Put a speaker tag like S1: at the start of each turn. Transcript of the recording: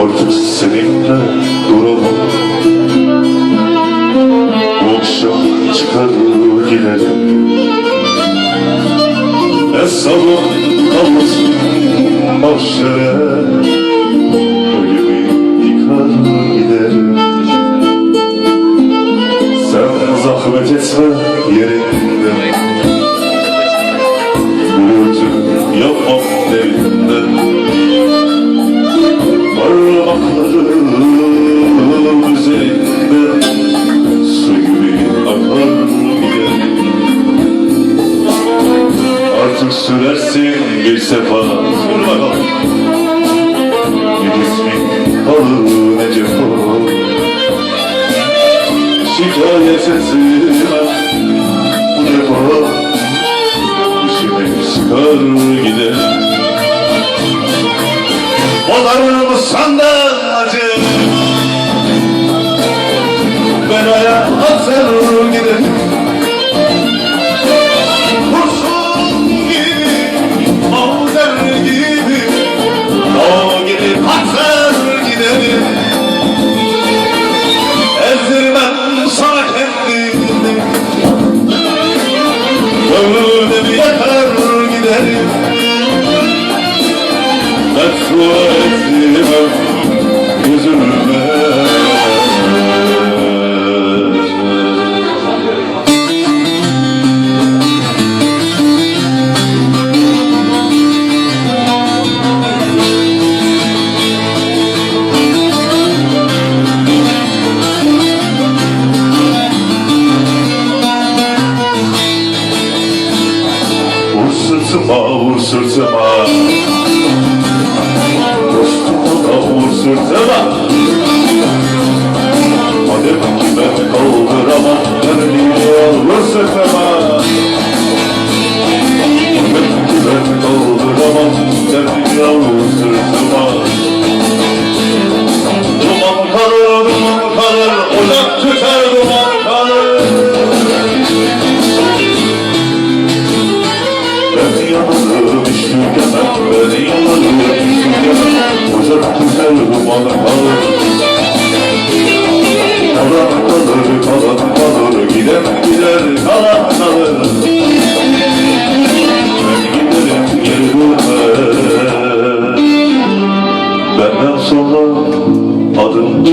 S1: Artık seninle duramam. Bu akşam çıkar gidelim Hesabım kalmasın mahşere? Ölümü yıkar giderim Sen zahmet etme yere Artık sürersin bir sefa. Sür bakalım. Ne cismin kalır ne cefa Şikayet etme Bu defa İşime sıkar gider. Olarım senden acı. Ben ayağa atar giderim sırtıma, vur sırtıma Madem ki ben kaldıramam sırtıma Madem ki ben kaldıramam al vur sırtıma Duman kalır, duman kalır Ocak tüter, duman kalır Ben yanarım üşügemem Ben yanarım Kazakları bana kalır. Kalan kalır, kalan kalır. Giden gider, kalan kalır. Ben giderim geri dönmez Benden sonra adım